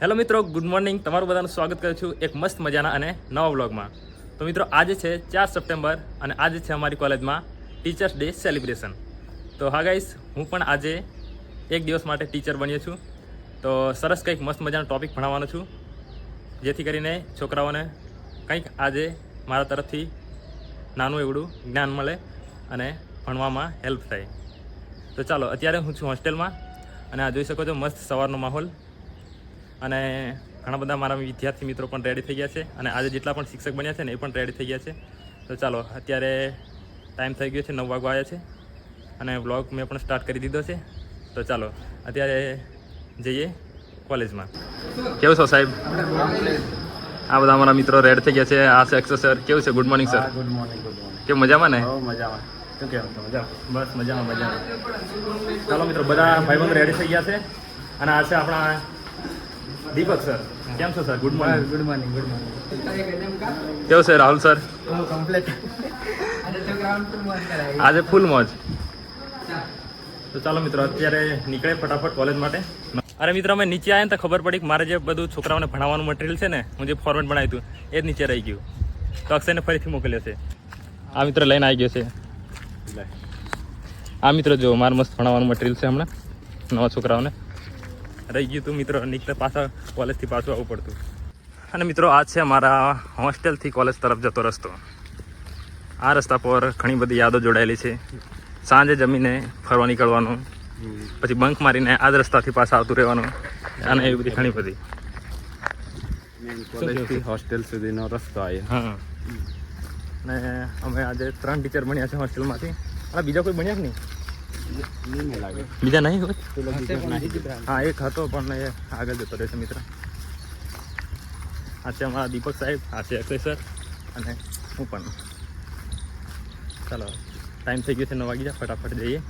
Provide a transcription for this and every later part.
Hello મિત્રો, good morning. તમારું બધાનું સ્વાગત કરું છું એક મસ્ત મજાના અને નવા બ્લોગમાં તો મિત્રો, આજે છે ચાર સપ્ટેમ્બર અને આજે છે અમારી કોલેજમાં ટીચર્સ ડે સેલિબ્રેશન. તો હા ગાઈસ, હું પણ આજે એક દિવસ માટે ટીચર બન્યો છું. તો સરસ કંઈક મસ્ત મજાનો ટોપિક ભણાવવાનો છું. જેથી કરીને છોકરાઓને કંઈક આજે મારા તરફથી નાનું એવડું જ્ઞાન મળે અને ભણવામાં હેલ્પ થાય. તો ચાલો, અત્યારે હું છું હોસ્ટેલમાં અને આ જોઈ શકો છો મસ્ત સવારનો માહોલ. અને ઘણા બધા મારા વિદ્યાર્થી મિત્રો પણ રેડી થઈ ગયા છે અને આજે જેટલા પણ શિક્ષક બન્યા છે ને એ પણ રેડી થઈ ગયા છે. તો ચાલો અત્યારે ટાઈમ થઈ ગયો છે નવ વાગવા આવ્યા છે અને વ્લોગ મેં પણ સ્ટાર્ટ કરી દીધો છે. તો ચાલો અત્યારે જઈએ કોલેજમાં કેવું છો સાહેબ? આ બધા અમારા મિત્રો રેડ થઈ ગયા છે. આ છે અક્ષર સર કેવું છે? Good morning sir good morning good morning કેવું મજામાં ને? મજામાં. શું કહેવું તો મજા બસ મજામાં મજામાં. ચાલો મિત્રો બધા ભાઈબંધ રેડી થઈ ગયા છે. અને આ છે આપણા દીપક સર કેમ છો sir good morning good morning good morning કેવું છે રાહુલ સર કમ્પ્લીટ આજે ફૂલ મોજ તો ચાલો મિત્રો અત્યારે નીકળે ફટાફટ કોલેજ માટે. અરે મિત્રો અમે નીચે આવ્યા ને તો ખબર પડી કે મારે જે બધું છોકરાઓને ભણાવવાનું મટીરિયલ છે ને હું જે ફોર્મેટ બનાવ્યું હતું એ જ નીચે રહી ગયું. તો અક્ષયને ફરીથી મોકલ્યો છે. આ મિત્ર લઈને આવી ગયો છે. આ મિત્રો જો મારે મસ્ત ભણાવવાનું મટીરિયલ છે હમણાં નવા છોકરાઓને. રહી ગયું તું મિત્રો. નીકળતા પાછા કોલેજથી પાછું આવવું પડતું. અને મિત્રો આ છે મારા હોસ્ટેલથી કોલેજ તરફ જતો રસ્તો. આ રસ્તા પર ઘણી બધી યાદો જોડાયેલી છે. સાંજે જમીને ફરવા નીકળવાનું પછી બંક મારીને આ જ રસ્તાથી પાછા આવતું રહેવાનું અને એવી બધી ઘણી બધી. કોલેજથી હોસ્ટેલ સુધીનો રસ્તો આવ્યો હા. અને અમે આજે ત્રણ ટીચર ભણ્યા છે હોસ્ટેલમાંથી અને બીજા કોઈ બન્યા જ નહીં? બીજા નહીં હોય? હા, એક હતો, પણ એ આગળ જતો રહેશે, મિત્ર. આ છે અમારા દીપક સાહેબ, આ છે અક્ષય સર, અને હું પણ. ચાલો ટાઈમ થઈ ગયો છે નવ વાગી ફટાફટ જઈએ.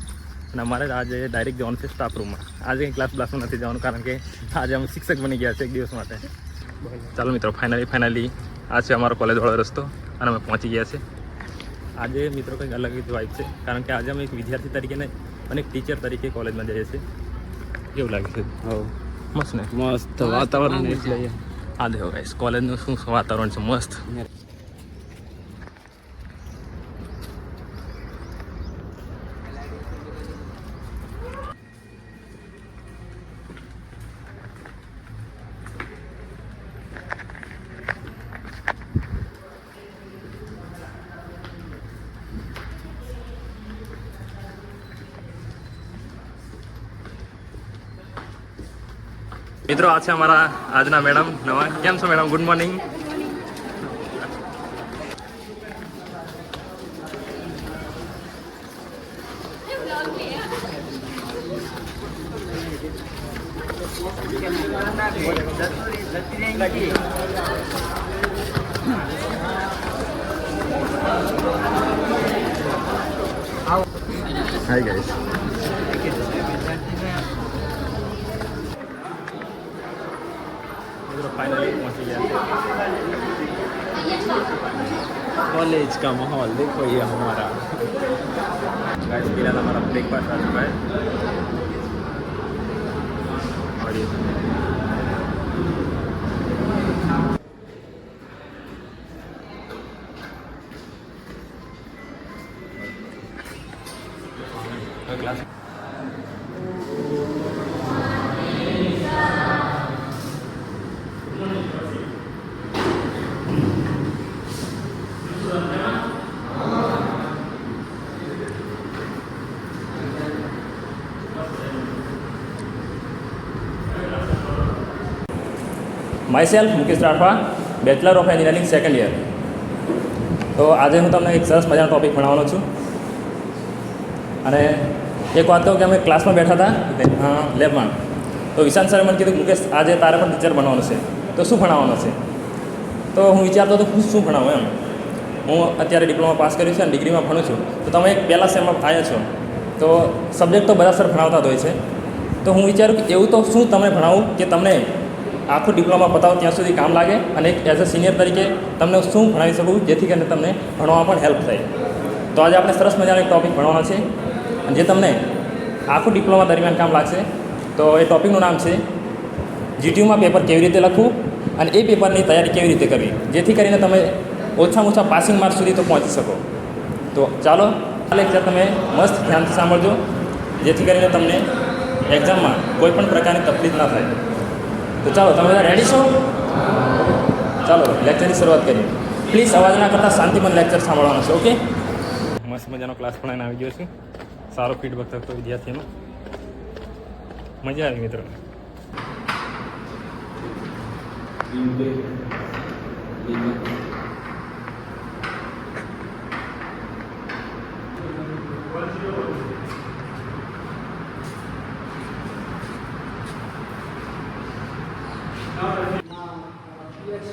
અને અમારે આજે ડાયરેક્ટ જવાનું છે સ્ટાફ રૂમમાં આજે કંઈ ક્લાસ બ્લાસમાં નથી જવાનું, કારણ કે આજે અમે શિક્ષક બની ગયા છે એક દિવસ માટે. ચાલો મિત્રો ફાઇનલી ફાઇનલી આ છે અમારો કોલેજવાળો રસ્તો, અને અમે પહોંચી ગયા છે આજે મિત્રો કંઈક અલગ જ વાઇબ છે. કારણ કે આજે અમે એક વિદ્યાર્થી તરીકે ને અને એક ટીચર તરીકે કોલેજમાં જઈએ છીએ. કેવું લાગે છે. મસ્ત ને? મસ્ત વાતાવરણ એટલે આ દેવો ગાઈસ કોલેજનું શું વાતાવરણ છે? મસ્ત. મિત્રો આ છે અમારા આજના મેડમ નવા. કેમ છો madam? Good morning hi guys पूरा कॉलेज का माहौल देखो ये हमारा। फ़िलहाल हमारा ब्रेकफास्ट आ चुका है। और ये my self Mukesh Rathwa bachelor of engineering second year તો આજે હું તમને એક સરસ મજાનો ટોપિક ભણાવવાનો છું. અને એક વાત કહું કે અમે ક્લાસમાં બેઠા હતા લેબમાં તો વિશાંત સરે મને કીધું મુકેશ, આજે તારે પણ ટીચર બનવાનું છે. તો શું ભણાવવાનું છે? તો હું વિચારતો હતો, હું શું ભણાવું એમ? હું અત્યારે ડિપ્લોમા પાસ કર્યું છે અને ડિગ્રીમાં ભણું છું. તો તમે એક પહેલાં સેમમાં આવ્યા છો. તો સબ્જેક્ટ તો બધા સર ભણાવતા જ હોય છે. તો હું વિચારું કે એવું તો શું તમને ભણાવું કે તમને આખું ડિપ્લોમા પતાવો ત્યાં સુધી કામ લાગે અને એઝ અ સિનિયર તરીકે તમને શું ભણાવી શકું જેથી કરીને તમને ભણવામાં પણ હેલ્પ થાય. તો આજે આપણે સરસ મજાનો એક ટૉપિક ભણવાનો છે. અને જે તમને આખું ડિપ્લોમા દરમિયાન કામ લાગશે, તો એ ટૉપિકનું નામ છે જીટીયુમાં પેપર કેવી રીતે લખવું અને એ પેપરની તૈયારી કેવી રીતે કરવી, જેથી કરીને તમે ઓછામાં ઓછા પાસિંગ માર્ક સુધી તો પહોંચી શકો. તો ચાલો, આ લેક્ચર તમે મસ્ત ધ્યાનથી સાંભળજો, જેથી કરીને તમને એક્ઝામમાં કોઈ પણ પ્રકારની તકલીફ ના થાય. તો ચાલો તમે બધા રેડી છો? ચાલો લેક્ચરની શરૂઆત કરીએ. પ્લીઝ અવાજ ના કરતાં શાંતિમય લેક્ચર સાંભળવાનો છે ઓકે મસ્ત મજાનો ક્લાસ પણ આવી ગયો છે. સારો ફીડબેક થતો વિદ્યાર્થીનો. મજા આવી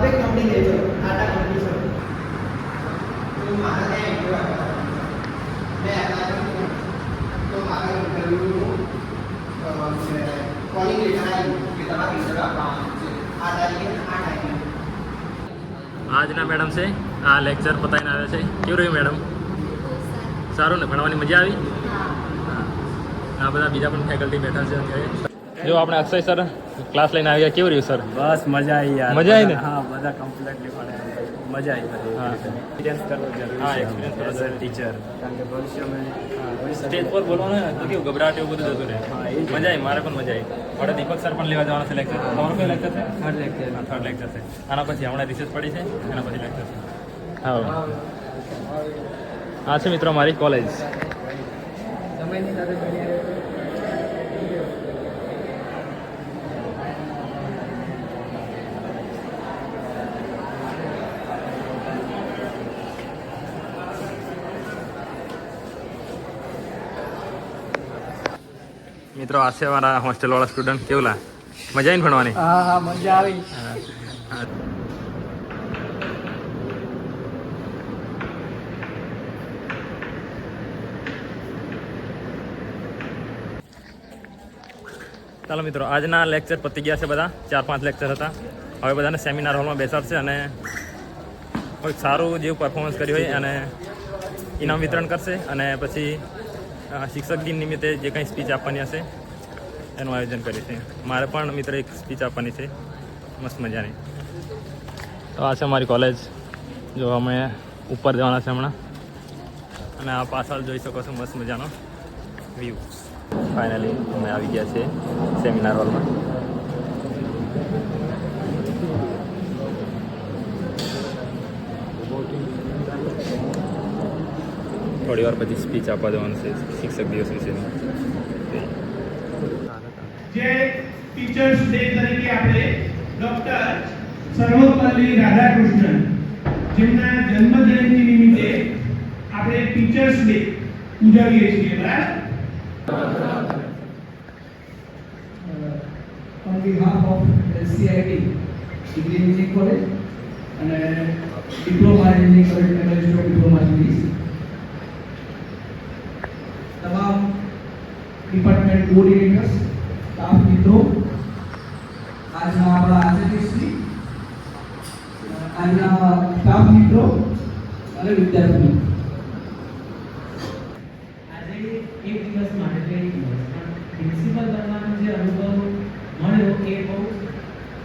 હવે કંપની લેજો ટાટા કંપની છે તો મારા ત્યાં ઇન્ટરવ્યુ આવ્યો મેં હતા તો મારા ઇન્ટરવ્યુ કોલિંગ લેટર આવ્યું કે તમારે ઇન્ટરવ્યુ આપવાનું છે આ તારીખે આ ટાઈમે આજના મેડમ છે આ લેક્ચર પતાવીને આવ્યા છે. કેવું રહ્યું મેડમ? સારું ને ભણવાની મજા આવી? આ બધા બીજા પણ ફેકલ્ટી બેઠા છે અત્યારે. જો આપણે અક્ષય સર ક્લાસ લઈને આવ્યા કેવું રહ્યું સર? બસ મજા આવી યાર. મજા આવી ને? હા બધા કમ્પ્લીટલી પણ મજા આવી હા. એક્સપિરિયન્સ કરવો જરૂરી હા, એક્સપિરિયન્સ કરવો જરૂરી. ટીચર કારણ કે ભવિષ્યમાં સ્ટેજ પર બોલવાનું તો કેવું? ગભરાટ એવું બધું જતું રહે. હા, મજા આવી મારે પણ મજા આવી આપણે દીપક સર પણ લેવા જવાના છે લેક્ચર તમારું કયું લેક્ચર છે? થર્ડ લેક્ચર થર્ડ લેક્ચર છે. આના પછી હમણાં રિસર્ચ પડી છે એના પછી લેક્ચર છે. હા. આ છે મિત્રો મારી કોલેજ સમયની સાથે મિત્રો આ છે મારા હોસ્ટેલવાળા સ્ટુડન્ટ કેવું લા મજા આવીને ભણવાની? હા હા મજા આવી. ચાલો મિત્રો આજના લેક્ચર પતી ગયા છે બધા. ચાર પાંચ લેક્ચર હતા. હવે બધાને સેમિનાર હોલમાં બેસાડશે અને કોઈક સારું જેવું પરફોર્મન્સ કર્યું હોય અને ઇનામ વિતરણ કરશે અને પછી શિક્ષક દિન નિમિત્તે જે કંઈ સ્પીચ આપવાની હશે, એનું આયોજન કર્યું છે મારે પણ મિત્ર એક સ્પીચ આપવાની છે. મસ્ત મજાની. તો આ છે અમારી કોલેજ જો અમે ઉપર જવાના છે હમણાં. અને આ પાછળ જોઈ શકો છો મસ્ત મજાનો વ્યૂ ફાઇનલી અમે આવી ગયા છીએ સેમિનાર હોલમાં થોડી વાર પછી સ્પીચ આપવા જવાનું છે શિક્ષક દિવસ વિશેની જે ટીચર્સ ડે તરીકે આપણે ડોક્ટર સર્વપલ્લી રાધાકૃષ્ણન જેમના જન્મજયંતિ નિમિત્તે આપણે ટીચર્સ ડે ઉજવીએ છીએ બરાબર on behalf of LCIT Degree Engineering College અને Diploma Engineering College of Diploma department coordinators staff મિત્રો આજના આપણા આચાર્યશ્રી આજના સ્ટાફ મિત્રો અને વિદ્યાર્થીઓ. આજે એક દિવસ માટે એટલે એક દિવસ પણ પ્રિન્સિપલ બનવાનો જે અનુભવ મળ્યો એ બહુ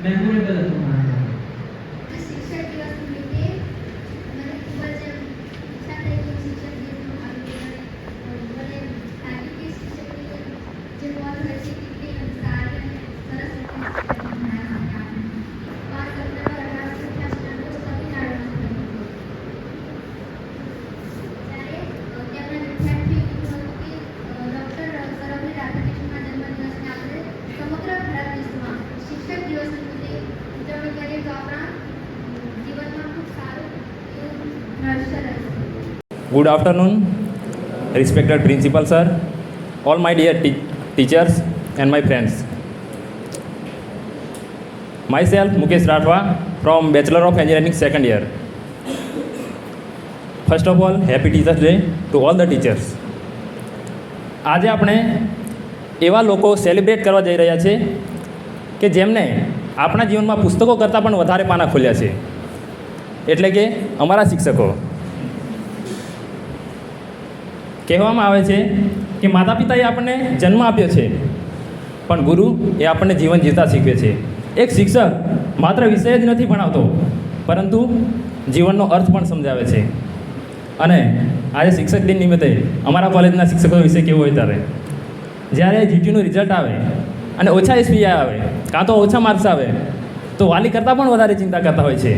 મેમોરેબલ હતો મારા માટે શિક્ષક દિવસ નિમિત્તે મને ખૂબ જ એમ ઈચ્છા થઈ કે શિક્ષક દિવસનું આયોજન મને લાગ્યું કે શિક્ષકની જે મોત હોય છે કેટલી એમ સારી અને સરસ રીતે શિક્ષકને ભણાવી શકાય. પાંચ સપ્ટેમ્બર અઢારસો અઠ્યાસીના રોજ સ્વામિનારાયણ ત્યારે અ, તેમના વિદ્યાર્થીએ કીધું હતું કે અ, ડૉક્ટર સર્વપલ્લી રાધાકૃષ્ણના જન્મદિવસને આપણે સમગ્ર ભારત દેશમાં શિક્ષક દિવસ નિમિત્તે ઉજવણી કરીએ તો આપણા જીવનમાં ખૂબ સારું એવું દ્રશ્ય રહેશે Good afternoon respected principal sir all my dear teachers and my friends my self Mukesh Rathwa from bachelor of engineering second year first of all happy teachers day to all the teachers આજે આપણે એવા લોકો celebrate કરવા જઈ રહ્યા છે કે જેમને આપણા જીવનમાં પુસ્તકો કરતાં પણ વધારે પાના ખોલ્યા છે. એટલે કે અમારા શિક્ષકો. કહેવામાં આવે છે કે માતા પિતાએ આપણને જન્મ આપ્યો છે. પણ ગુરુ એ આપણને જીવન જીવતા શીખવે છે. એક શિક્ષક માત્ર વિષય જ નથી ભણાવતો, પરંતુ જીવનનો અર્થ પણ સમજાવે છે. અને આજે શિક્ષક દિન નિમિત્તે અમારા કોલેજના શિક્ષકો વિશે કેવું હોય ત્યારે, જ્યારે જીટીનું રિઝલ્ટ આવે અને ઓછા એસપીઆઈ આવે, કાં તો ઓછા માર્ક્સ આવે, તો વાલી કરતાં પણ વધારે ચિંતા કરતા હોય છે.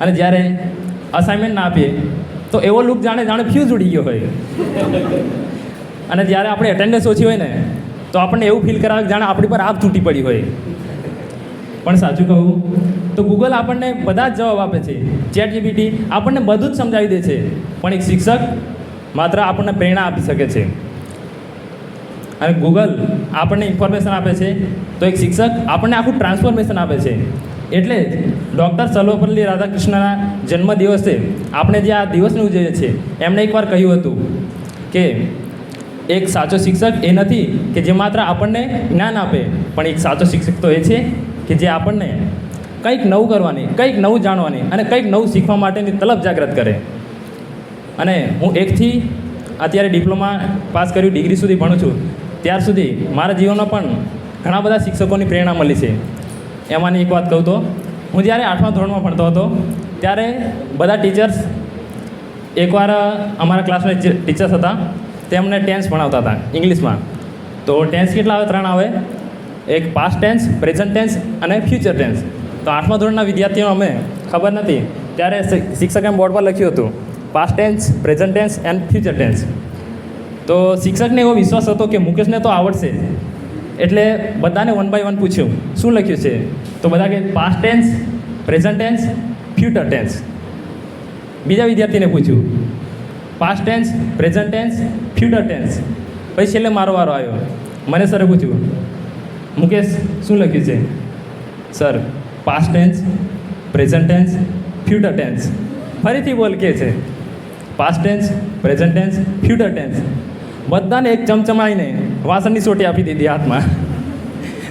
અને જ્યારે અસાઇનમેન્ટ ના આપીએ તો એવો લુક જાણે જાણે ફ્યુઝ ઉડી ગયો હોય. અને જ્યારે આપણે એટેન્ડન્સ ઓછી હોય ને, તો આપણને એવું ફીલ કરાવે જાણે આપણી પર આગ તૂટી પડી હોય. પણ સાચું કહું, તો ગૂગલ આપણને બધા જ જવાબ આપે છે. ચેટ જીબીટી આપણને બધું જ સમજાવી દે છે. પણ એક શિક્ષક માત્ર આપણને પ્રેરણા આપી શકે છે. અને ગૂગલ આપણને ઇન્ફોર્મેશન આપે છે. તો એક શિક્ષક આપણને આખું ટ્રાન્સફોર્મેશન આપે છે. એટલે ડૉક્ટર સર્વપલ્લી રાધાકૃષ્ણના જન્મદિવસે આપણે જે આ દિવસને ઉજવીએ છીએ એમણે એકવાર કહ્યું હતું કે એક સાચો શિક્ષક એ નથી કે જે માત્ર આપણને જ્ઞાન આપે, પણ એક સાચો શિક્ષક તો એ છે કે જે આપણને કંઈક નવું કરવાની, કંઈક નવું જાણવાની અને કંઈક નવું શીખવા માટેની તલબ જાગૃત કરે. અને હું એકથી અત્યારે ડિપ્લોમા પાસ કર્યું, ડિગ્રી સુધી ભણું છું. ત્યાર સુધી મારા જીવનમાં પણ ઘણા બધા શિક્ષકોની પ્રેરણા મળી છે. એમાંની એક વાત કહું તો, હું જ્યારે આઠમા ધોરણમાં ભણતો હતો, ત્યારે બધા ટીચર્સ એકવાર અમારા ક્લાસમાં ટીચર્સ હતા તેમને ટેન્સ ભણાવતા હતા ઇંગ્લિશમાં. તો ટેન્સ કેટલા આવે? ત્રણ આવે. એક પાસ્ટ ટેન્સ પ્રેઝન્ટ ટેન્સ અને ફ્યુચર ટેન્સ તો આઠમા ધોરણના વિદ્યાર્થીઓ અમે, ખબર નથી, ત્યારે શિક્ષકે બોર્ડ પર લખ્યું હતું past tense present tense and future tense તો શિક્ષકને એવો વિશ્વાસ હતો કે મુકેશને તો આવડશે. એટલે બધાને વન બાય વન પૂછ્યું, શું લખ્યું છે? તો બધા કે past tense present tense future tense બીજા વિદ્યાર્થીને પૂછ્યું past tense present tense future tense પછી છેલ્લે મારો વારો આવ્યો. મને સરે પૂછ્યું, મુકેશ, શું લખ્યું છે? Sir past tense present tense future tense ફરીથી બોલ, કે છે past tense present tense future tense બધાને એક ચમચમાઈને વાસણની સોટી આપી દીધી હાથમાં.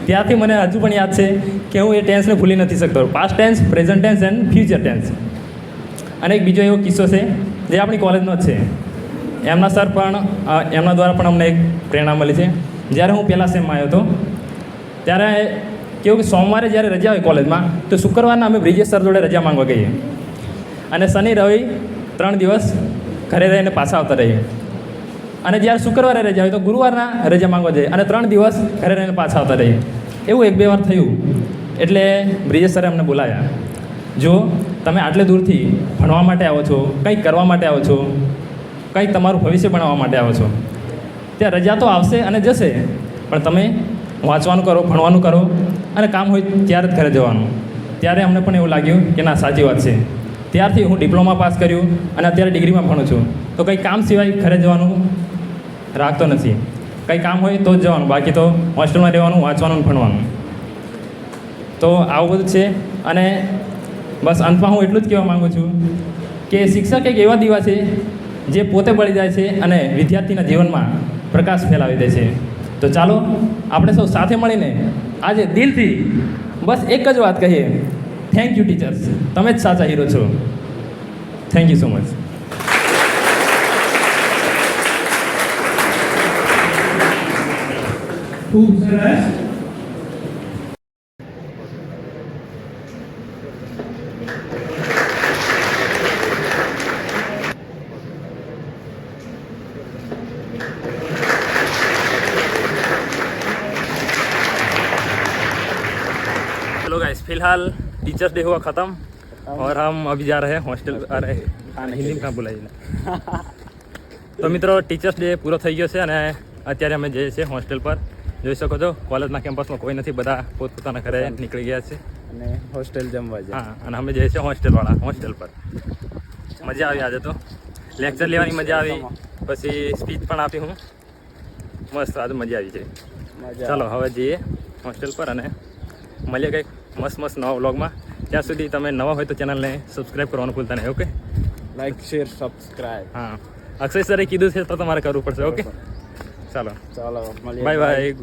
ત્યારથી મને હજુ પણ યાદ છે કે હું એ ટેન્સને ભૂલી નથી શકતો. Past tense present tense and future tense અને એક બીજો એવો કિસ્સો છે, જે આપણી કોલેજનો જ છે. એમના સર પણ એમના દ્વારા પણ અમને એક પ્રેરણા મળી છે. જ્યારે હું પહેલાં સેમમાં આવ્યો હતો, ત્યારે કેવું કે સોમવારે જ્યારે રજા હોય કોલેજમાં, તો શુક્રવારના અમે બ્રિજેશ સર જોડે રજા માંગવા ગઈએ. અને શનિ, રવિ ત્રણ દિવસ ઘરે રહીને પાછા આવતા રહીએ. અને જ્યારે શુક્રવારે રજા હોય તો ગુરુવારના રજા માંગવા જઈએ અને ત્રણ દિવસ ઘરે રહીને પાછા આવતા રહીએ. એવું એક બે વાર થયું. એટલે બ્રિજેશ સરે અમને બોલાયા. જો તમે આટલે દૂરથી ભણવા માટે આવો છો, કંઈક કરવા માટે આવો છો, કંઈક તમારું ભવિષ્ય બનાવવા માટે આવો છો. ત્યાં રજા તો આવશે અને જશે, પણ તમે વાંચવાનું કરો, ભણવાનું કરો અને કામ હોય ત્યારે જ ઘરે જવાનું. ત્યારે અમને પણ એવું લાગ્યું કે ના, સાચી વાત છે. ત્યારથી હું ડિપ્લોમા પાસ કર્યું અને અત્યારે ડિગ્રીમાં ભણું છું. તો કંઈ કામ સિવાય ઘરે જવાનું રાખતો નથી. કંઈ કામ હોય તો જ જવાનું, બાકી તો હોસ્ટેલમાં રહેવાનું, વાંચવાનું ભણવાનું. તો આવું બધું છે અને બસ અંતમાં હું એટલું જ કહેવા માગું છું કે શિક્ષક એક એવા દીવા છે જે પોતે બળી જાય છે અને વિદ્યાર્થીના જીવનમાં પ્રકાશ ફેલાવી દે છે. તો ચાલો, આપણે સૌ સાથે મળીને આજે દિલથી બસ એક જ વાત કહીએ. થેન્ક યુ ટીચર્સ તમે જ સાચા હીરો છો. થેન્ક યુ સો મચ ખૂબ સરસ चलो गाइस फिलहाल टीचर्स डे हुआ ख़त्म और हम अभी जा रहे हैं हॉस्टेल અરે હિન્દી કાં બોલાવીને તો મિત્રો ટીચર્સ ડે પૂરો થઈ ગયો છે અને અત્યારે અમે જઈએ છીએ હોસ્ટેલ પર જોઈ શકો છો કોલેજના કેમ્પસમાં કોઈ નથી બધા પોતપોતાના ઘરે નીકળી ગયા છે. અને હોસ્ટેલ જમવા જાય. હા અને અમે જઈએ છીએ હોસ્ટેલવાળા હોસ્ટેલ પર. મજા આવી આજે તો. લેક્ચર લેવાની મજા આવી. પછી સ્પીચ પણ આપી હું. મસ્ત આજે મજા આવી છે. ચાલો હવે જઈએ હોસ્ટેલ પર અને મળીએ કંઈક મસ્ત મસ્ત નવા વ્લોગમાં. ત્યાં સુધી તમે નવા હોય તો ચેનલને સબસ્ક્રાઈબ કરવાનું ભૂલતા નહીં ઓકે લાઈક શેર સબસ્ક્રાઇબ હા. અક્ષય સરે કીધું છે તો તમારે કરવું પડશે ઓકે ચાલો ચાલો મળીએ બાય બાય